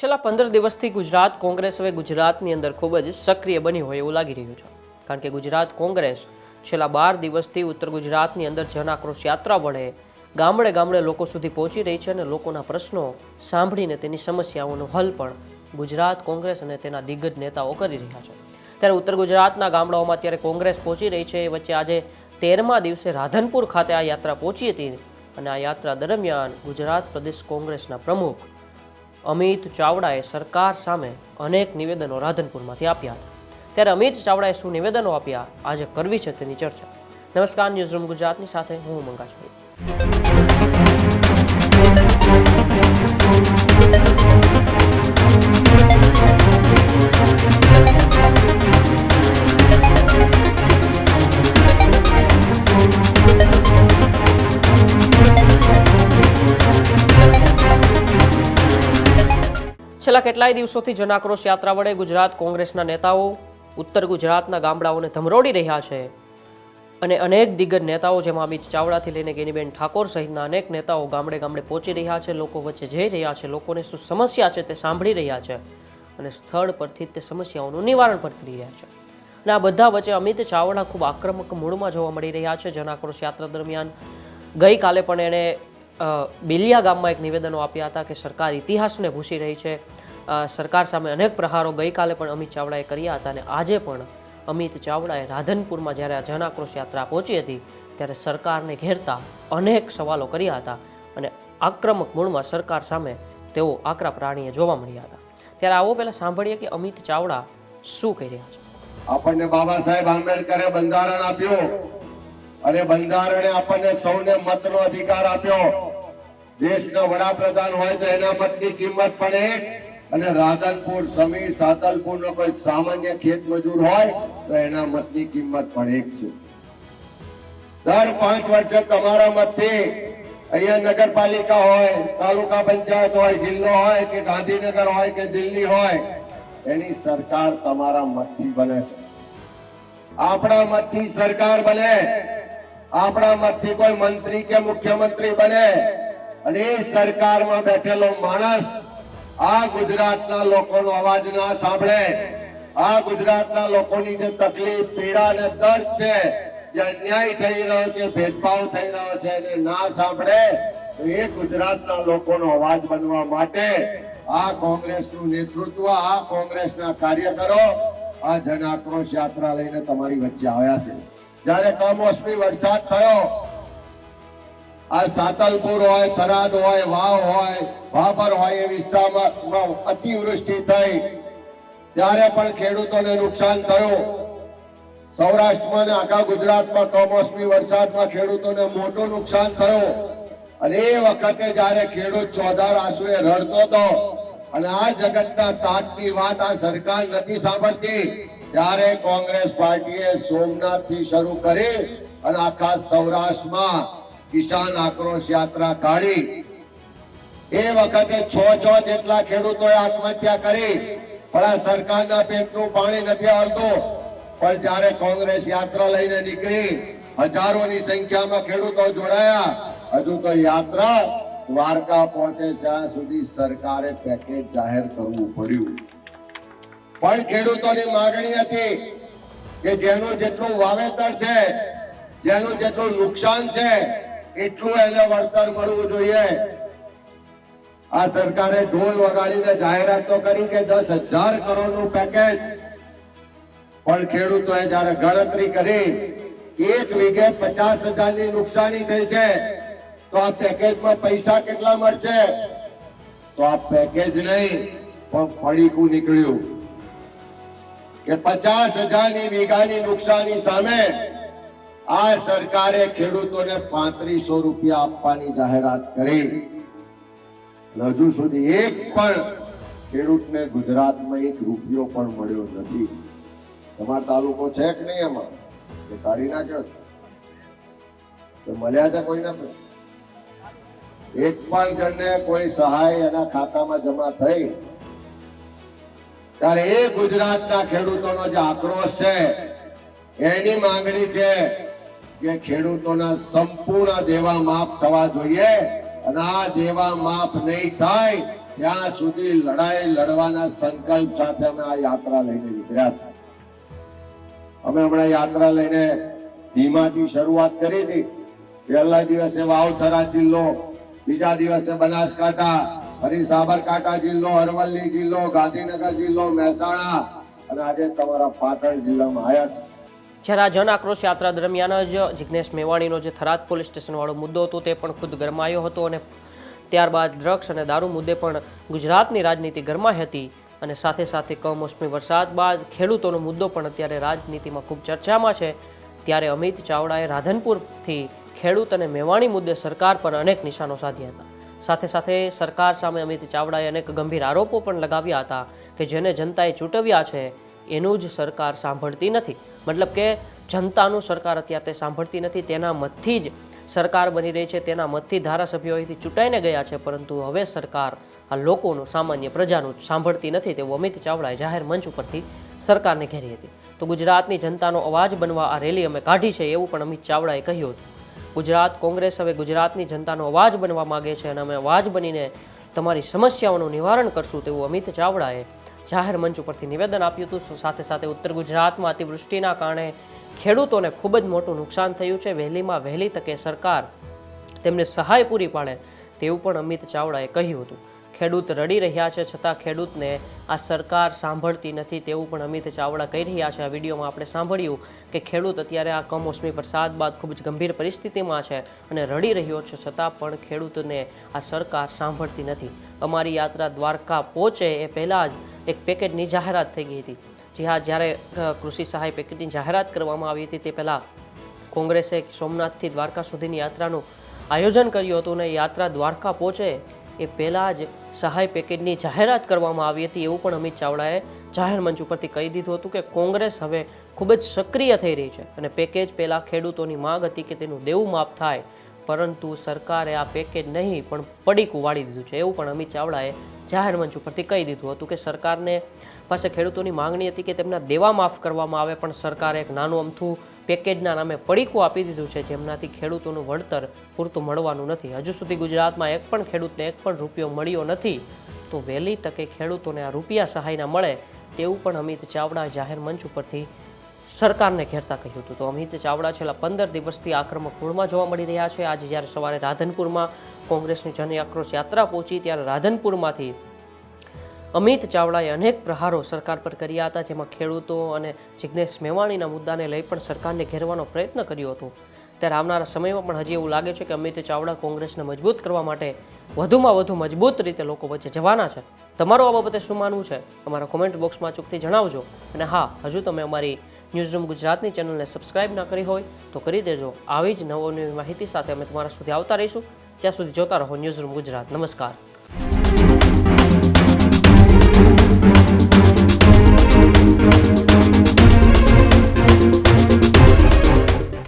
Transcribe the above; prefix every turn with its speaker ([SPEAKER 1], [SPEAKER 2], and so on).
[SPEAKER 1] છેલ્લા પંદર દિવસથી ગુજરાત કોંગ્રેસ હવે ગુજરાતની અંદર ખૂબ જ સક્રિય બની હોય એવું લાગી રહ્યું છે. કારણ કે ગુજરાત કોંગ્રેસ છેલ્લા બાર દિવસથી ઉત્તર ગુજરાતની અંદર જન યાત્રા વડે ગામડે ગામડે લોકો સુધી પહોંચી રહી છે અને લોકોના પ્રશ્નો સાંભળીને તેની સમસ્યાઓનો હલ પણ ગુજરાત કોંગ્રેસ અને તેના દિગ્ગજ નેતાઓ કરી રહ્યા છે. ત્યારે ઉત્તર ગુજરાતના ગામડાઓમાં અત્યારે કોંગ્રેસ પહોંચી રહી છે. એ વચ્ચે આજે તેરમા દિવસે રાધનપુર ખાતે આ યાત્રા પહોંચી હતી અને આ યાત્રા દરમિયાન ગુજરાત પ્રદેશ કોંગ્રેસના પ્રમુખ અમિત ચાવડાએ સરકાર સામે અનેક નિવેદનો રાધનપુરમાંથી આપ્યા હતા. ત્યારે અમિત ચાવડાએ શું નિવેદનો આપ્યા? આજે કરવી છે તેની ચર્ચા. નમસ્કાર, ન્યૂઝરૂમ ગુજરાતની સાથે હું મંગા છું છેલ્લા કેટલાય દિવસોથી જનાક્રોશ યાત્રા વડે ગુજરાત કોંગ્રેસના નેતાઓ, ઉત્તર ગુજરાતના ગામડાઓને ધમરોડી રહ્યા છે. અને અનેક દિગ્ગજ નેતાઓ, જેમાં અમિત ચાવડાથી લઈને ગેનીબેન ઠાકોર સહિતના અનેક નેતાઓ ગામડે ગામડે પહોંચી રહ્યા છે, લોકો વચ્ચે જઈ રહ્યા છે, લોકોને શું સમસ્યા છે તે સાંભળી રહ્યા છે અને સ્થળ પરથી તે સમસ્યાઓનું નિવારણ પણ કરી રહ્યા છે. અને આ બધા વચ્ચે અમિત ચાવડા ખૂબ આક્રમક મૂડમાં જોવા મળી રહ્યા છે. જનાક્રોશ યાત્રા દરમિયાન ગઈકાલે પણ એણે બિલિયા ગામમાં એક નિવેદનો આપ્યા હતા કે સરકાર ઇતિહાસને ભૂસી રહી છે. સરકાર સામે અનેક પ્રહારો ગઈકાલે પણ અમિત ચાવડાએ કર્યા હતા અને આજે પણ અમિત ચાવડાએ રાધનપુરમાં જ્યારે આ જન આક્રોશ યાત્રા પહોંચી હતી, ત્યારે સરકારને ઘેરતા અનેક સવાલો કર્યા હતા અને આક્રમક મૂળમાં સરકાર સામે તેઓ આકરા પ્રાણીએ જોવા મળ્યા હતા. ત્યારે આવો પહેલા સાંભળીએ કે અમિત ચાવડા શું કહી રહ્યા છે.
[SPEAKER 2] આપણને બાબા સાહેબ આંબેડકરે બંધારણ આપ્યું અને બંધારણે આપણને સૌને મતનો અધિકાર આપ્યો. દેશના વડાપ્રધાન હોય તો એના મતની કિંમત પણ એક અને રાધનપુર સાતલપુર નો કોઈ સામાન્ય ખેત મજૂર હોય, તો એના મતની કિંમત પણ એક છે. દર પાંચ વર્ષે તમારા મતથી અહીંયા નગરપાલિકા હોય, તાલુકા પંચાયત હોય, જિલ્લો હોય, કે ગાંધીનગર હોય, કે દિલ્હી હોય, એની સરકાર તમારા મતથી બને છે. આપણા મતથી સરકાર બને, આપણા મતથી કોઈ મંત્રી કે મુખ્યમંત્રી બને, અને એ સરકારમાં બેઠેલો માણસ આ ગુજરાતના લોકોનો અવાજ ના સાંભળે. આ ગુજરાતના લોકોની જે તકલીફ, પીડા અને દર્દ છે, જે અન્યાય થઈ રહ્યો છે, ભેદભાવ થઈ રહ્યો છે, એને ના સાંભળે, તો એ ગુજરાતના લોકોનો અવાજ બનવા માટે આ કોંગ્રેસનું નેતૃત્વ, આ કોંગ્રેસના કાર્યકરો, આ જન આક્રોશ યાત્રા લઈને તમારી વચ્ચે આવ્યા છે. જ્યારે કમોસમી વરસાદ થયો આ સાતલપુર હોય, થરાદ હોય, વાવ હોય, વાપર હોય એ વિસ્તારમાં અતિવૃષ્ટિ થઈ. ત્યારે પણ ખેડૂતોને નુકસાન થયું. સૌરાષ્ટ્રમાં ને આખા ગુજરાતમાં કમોસમી વરસાદમાં ખેડૂતોને મોટું નુકસાન થયું. અને એ વખતે જ્યારે ખેડૂત ચોધાર આંસુએ રડતો હતો અને આ જગતના તાટની વાત આ સરકાર નથી સાંભળતી, ત્યારે કોંગ્રેસ પાર્ટીએ સોમનાથથી શરૂ કરી અને આખા સૌરાષ્ટ્રમાં કિસાન આક્રોશ યાત્રા કાઢી. એ વખતે છ છ જેટલા ખેડૂતોએ આત્મહત્યા કરી, પણ આ સરકારના પેટનું પાણી નથી આવતું પણ જ્યારે કોંગ્રેસ યાત્રા લઈને નીકળી, હજારોની સંખ્યામાં ખેડૂતો જોડાયા. હજુ તો યાત્રા દ્વારકા પહોંચે ત્યાં સુધી સરકારે પેકેજ જાહેર કરવું પડ્યું. પણ ખેડૂતોની માંગણી હતી કે જેનું જેટલું વાવેતર છે, જેનું જેટલું નુકસાન છે એટલું એને વળતર મળવું જોઈએ. આ સરકારે ઢોલ વગાડીને જાહેરાત તો કરી કે દસ હજાર કરોડનું પેકેજ પણ ખેડૂતોએ જયારે ગણતરી કરી, એક વીઘે પચાસ હજારની નુકસાની થઈ છે. તો આ પેકેજમાં પૈસા કેટલા મળશે? તો આ પેકેજ નહીં, પણ ફળીકું નીકળ્યું. કે પચાસ હજારની વીઘાની નુકસાની સામે આ સરકારે ખેડૂતોને પાંત્રીસો રૂપિયા આપવાની જાહેરાત કરી. હજુ સુધી એક પણ ખેડૂતને ગુજરાતમાં એક રૂપિયો પણ મળ્યો નથી. તમારો તાલુકો છે કે નહીં એમાં? એ કાઢી નાખ્યો છે. મળ્યા છે કોઈને? એક પણ જણને કોઈ સહાય એના ખાતામાં જમા થઈ? ત્યારે એ ગુજરાતના ખેડૂતોનો જે આક્રોશ છે, એની માંગણી છે કે ખેડૂતોના સંપૂર્ણ દેવા માફ થવા જોઈએ અને આ દેવા માફ નહીં થાય, ત્યાં સુધી લડાઈ લડવાના સંકલ્પ સાથે અમે આ યાત્રા લઈને નીકળ્યા છે અમે હમણાં યાત્રા લઈને ધીમાથી શરૂઆત કરી હતી. પહેલા દિવસે વાવથરા જિલ્લો, બીજા દિવસે બનાસકાંઠા, ફરી સાબરકાંઠા જિલ્લો, અરવલ્લી જિલ્લો, ગાંધીનગર જિલ્લો, મહેસાણા અને આજે તમારા પાટણ જિલ્લામાં આવ્યા છે
[SPEAKER 1] જ્યારે આ જન આક્રોશ યાત્રા દરમિયાન જ જિજ્ઞેશ મેવાણીનો જે થરાદ પોલીસ સ્ટેશનવાળો મુદ્દો હતો તે પણ ખુદ ગરમાયો હતો અને ત્યારબાદ ડ્રગ્સ અને દારૂ મુદ્દે પણ ગુજરાતની રાજનીતિ ગરમાઈ હતી અને સાથે સાથે કમોસમી વરસાદ બાદ ખેડૂતોનો મુદ્દો પણ અત્યારે રાજનીતિમાં ખૂબ ચર્ચામાં છે. ત્યારે અમિત ચાવડાએ રાધનપુરથી ખેડૂત અને મેવાણી મુદ્દે સરકાર પર અનેક નિશાનો સાધ્યા હતા. સાથે સાથે સરકાર સામે અમિત ચાવડાએ અનેક ગંભીર આરોપો પણ લગાવ્યા હતા કે જેને જનતાએ ચૂંટવ્યા છે. એનું જ સરકાર સાંભળતી નથી. મતલબ કે જનતાનું સરકાર અત્યારે તે સાંભળતી નથી, તેના મતથી જ સરકાર બની રહી છે, તેના મતથી ધારાસભ્યો અહીંથી ચૂંટાઈને ગયા છે, પરંતુ હવે સરકાર આ લોકોનું, સામાન્ય પ્રજાનું સાંભળતી નથી. તેવું અમિત ચાવડાએ જાહેર મંચ ઉપરથી સરકારને ઘેરી હતી. તો ગુજરાતની જનતાનો અવાજ બનવા આ રેલી અમે કાઢી છે એવું પણ અમિત ચાવડાએ કહ્યું હતું. ગુજરાત કોંગ્રેસ હવે ગુજરાતની જનતાનો અવાજ બનવા માગે છે અને અમે અવાજ બનીને તમારી સમસ્યાઓનું નિવારણ કરશું તેવું અમિત ચાવડાએ જાહેર મંચ ઉપરથી નિવેદન આપ્યું હતું. સાથે સાથે ઉત્તર ગુજરાતમાં અતિવૃષ્ટિના કારણે ખેડૂતોને ખૂબ જ મોટું નુકસાન થયું છે. વહેલીમાં વહેલી તકે સરકાર તેમને સહાય પૂરી પાડે તેવું પણ અમિત ચાવડાએ કહ્યું હતું. ખેડૂત રડી રહ્યા છે, છતાં ખેડૂતને આ સરકાર સાંભળતી નથી તેવું પણ અમિત ચાવડા કહી રહ્યા છે. આ વિડીયોમાં આપણે સાંભળ્યું કે ખેડૂત અત્યારે આ કમોસમી વરસાદ બાદ ખૂબ જ ગંભીર પરિસ્થિતિમાં છે અને રડી રહ્યો છે, છતાં પણ ખેડૂતને આ સરકાર સાંભળતી નથી. અમારી યાત્રા દ્વારકા પહોંચે એ પહેલાં જ એક પેકેજની જાહેરાત થઈ ગઈ હતી. જી હા, જ્યારે કૃષિ સહાય પેકેજની જાહેરાત કરવામાં આવી હતી તે પહેલાં કોંગ્રેસે સોમનાથથી દ્વારકા સુધીની યાત્રાનું આયોજન કર્યું હતું અને યાત્રા દ્વારકા પહોંચે એ પહેલાં જ સહાય પેકેજની જાહેરાત કરવામાં આવી હતી એવું પણ અમિત ચાવડાએ જાહેર મંચ ઉપરથી કહી દીધું હતું કે કોંગ્રેસ હવે ખૂબ જ સક્રિય થઈ રહી છે અને પેકેજ પહેલાં ખેડૂતોની માંગ હતી કે તેનું દેવું માફ થાય, પરંતુ સરકારે આ પેકેજ નહીં પણ પડીકું વાળી દીધું છે એવું પણ અમિત ચાવડાએ જાહેર મંચ ઉપરથી કહી દીધું હતું કે સરકારને પાસે ખેડૂતોની માંગણી હતી કે તેમના દેવા માફ કરવામાં આવે પણ સરકારે એક નાનું અમથું પેકેજના નામે પડીકું આપી દીધું છે, જેમનાથી ખેડૂતોનું વળતર પૂરતું મળવાનું નથી. હજુ સુધી ગુજરાતમાં એક પણ ખેડૂતને એક પણ રૂપિયો મળ્યો નથી. તો વહેલી તકે ખેડૂતોને આ રૂપિયા સહાયના મળે તેવું પણ અમિત ચાવડા જાહેર મંચ ઉપરથી સરકારને ઘેરતા કહ્યું હતું. તો અમિત ચાવડા છેલ્લા પંદર દિવસથી આક્રમક મૂળમાં જોવા મળી રહ્યા છે. આજે જ્યારે સવારે રાધનપુરમાં કોંગ્રેસની જન આક્રોશ યાત્રા પહોંચી, ત્યારે રાધનપુરમાંથી અમિત ચાવડાએ અનેક પ્રહારો સરકાર પર કર્યા હતા, જેમાં ખેડૂતો અને જિજ્ઞેશ મેવાણીના મુદ્દાને લઈ પણ સરકારને ઘેરવાનો પ્રયત્ન કર્યો હતો. ત્યારે આવનારા સમયમાં પણ હજી એવું લાગે છે કે અમિત ચાવડા કોંગ્રેસને મજબૂત કરવા માટે વધુમાં વધુ મજબૂત રીતે લોકો વચ્ચે જવાના છે. તમારું આ બાબતે શું માનવું છે? અમારા કોમેન્ટ બોક્સમાં ચૂકથી જણાવજો. અને હા, હજુ તમે અમારી ન્યૂઝરૂમ ગુજરાતની ચેનલને સબસ્ક્રાઇબ ના કરી હોય તો કરી દેજો. આવી જ નવો નવી માહિતી સાથે અમે તમારા સુધી આવતા રહીશું. ત્યાં સુધી જોતા રહો ન્યૂઝરૂમ ગુજરાત. નમસ્કાર.